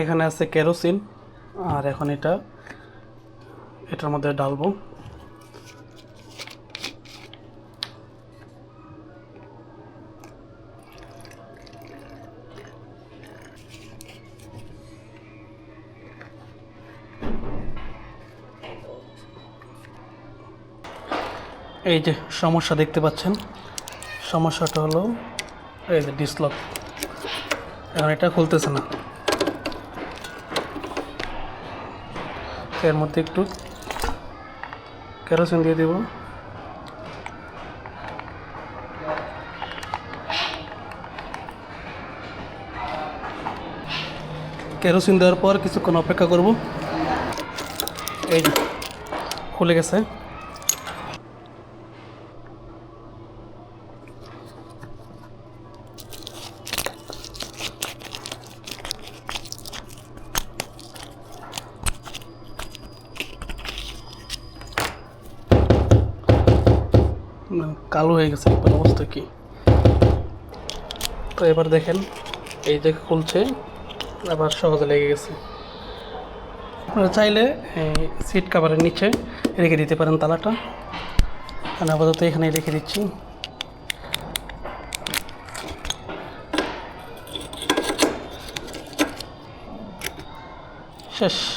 এখানে আছে কেরোসিন, আর এখন এটা, এটার মধ্যে ডালবো এই যে সমস্যা দেখতে পাচ্ছেন, সমস্যাটা হলো এই যে ডিসলক এখন এটা খুলতেছে না। এর মধ্যে একটু কেরোসিন দিয়ে দিব। কেরোসিন দেওয়ার পর কিছুক্ষণ অপেক্ষা করব। এই খুলে গেছে। মানে কালো হয়ে গেছে অবস্থা কি? তো এবার দেখেন, এই যে খুলছে, আবার সহজে লেগে গেছে। আপনারা চাইলে সিট কাভারের নিচে রেখে দিতে পারেন তালাটা। আমি আপাতত এখানে রেখে দিচ্ছি। শেষ।